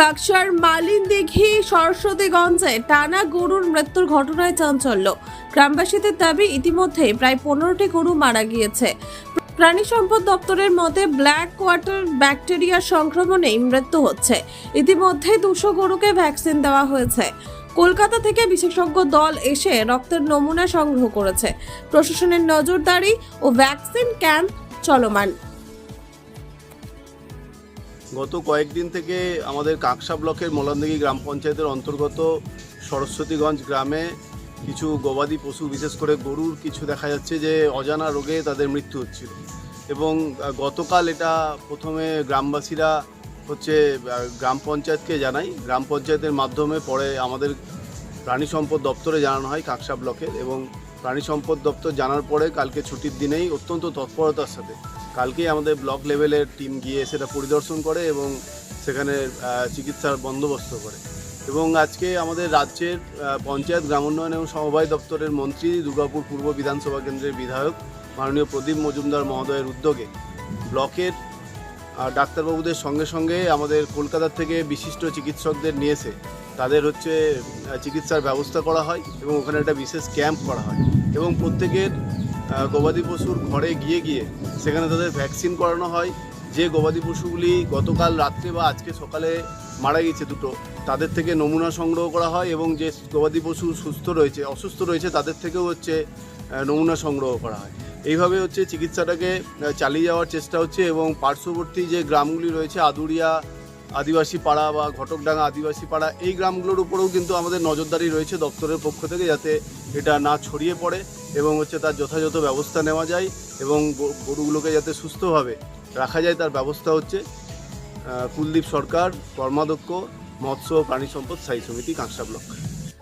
কাকসার Mullin দিঘি সরস্বতীগঞ্জে টানা গরুর মৃত্যুর ঘটনায় চাঞ্চল্য। গ্রামবাসীদের দাবি, ইতিমধ্যে প্রায় পনেরোটি গরু মারা গিয়েছে। প্রাণী সম্পদ দপ্তরের মতে, ব্ল্যাক কোয়ার্টার ব্যাকটেরিয়া সংক্রমণেই মৃত্যু হচ্ছে। ইতিমধ্যে দুশো গরুকে ভ্যাকসিন দেওয়া হয়েছে। কলকাতা থেকে বিশেষজ্ঞ দল এসে রক্তের নমুনা সংগ্রহ করেছে। প্রশাসনের নজরদারি ও ভ্যাকসিন ক্যাম্প চলমান। গত কয়েকদিন থেকে আমাদের কাকসা ব্লকের মোলান্দিগি গ্রাম পঞ্চায়েতের অন্তর্গত সরস্বতীগঞ্জ গ্রামে কিছু গবাদি পশু, বিশেষ করে গরুর কিছু দেখা যাচ্ছে যে অজানা রোগে তাদের মৃত্যু হচ্ছিল। এবং গতকাল এটা প্রথমে গ্রামবাসীরা হচ্ছে গ্রাম পঞ্চায়েতকে জানাই। গ্রাম পঞ্চায়েতের মাধ্যমে পরে আমাদের প্রাণী সম্পদ দপ্তরে জানানো হয় কাকসা ব্লকের এবং প্রাণী সম্পদ দপ্তর জানার পরে কালকে ছুটির দিনেই অত্যন্ত তৎপরতার সাথে কালকেই আমাদের ব্লক লেভেলের টিম গিয়ে সেটা পরিদর্শন করে এবং সেখানে চিকিৎসার বন্দোবস্ত করে। এবং আজকে আমাদের রাজ্যের পঞ্চায়েত গ্রামোন্নয়ন এবং সমবায় দপ্তরের মন্ত্রী, দুর্গাপুর পূর্ব বিধানসভা কেন্দ্রের বিধায়ক, মাননীয় প্রদীপ মজুমদার মহোদয়ের উদ্যোগে ব্লকের ডাক্তারবাবুদের সঙ্গে সঙ্গে আমাদের কলকাতা থেকে বিশিষ্ট চিকিৎসকদের নিয়ে এসে তাদের হচ্ছে চিকিৎসার ব্যবস্থা করা হয় এবং ওখানে একটা বিশেষ ক্যাম্প করা হয়। এবং প্রত্যেকের গবাদি পশুর ঘরে গিয়ে গিয়ে সেখানে তাদের ভ্যাকসিন করানো হয়। যে গবাদি পশুগুলি গতকাল রাত্রে বা আজকে সকালে মারা গেছে দুটো, তাদের থেকে নমুনা সংগ্রহ করা হয় এবং যে গবাদি পশু সুস্থ রয়েছে, অসুস্থ রয়েছে, তাদের থেকেও হচ্ছে নমুনা সংগ্রহ করা হয়। এইভাবে হচ্ছে চিকিৎসাটাকে চালিয়ে যাওয়ার চেষ্টা হচ্ছে এবং পার্শ্ববর্তী যে গ্রামগুলি রয়েছে, আদুরিয়া, আদিবাসী পাড়া বা ঘটকডাঙ্গা আদিবাসী পাড়া, এই গ্রামগুলোর উপরেও কিন্তু আমাদের নজরদারি রয়েছে দপ্তরের পক্ষ থেকে যাতে এটা না ছড়িয়ে পড়ে। এবং হচ্ছে তার যথাযথ ব্যবস্থা নেওয়া যায় এবং গরুগুলোকে যাতে সুস্থভাবে রাখা যায়, তার ব্যবস্থা হচ্ছে কুলদীপ সরকার, কর্মাধ্যক্ষ, মৎস্য প্রাণী সম্পদ স্থায়ী সমিতি কাঁকসা ব্লক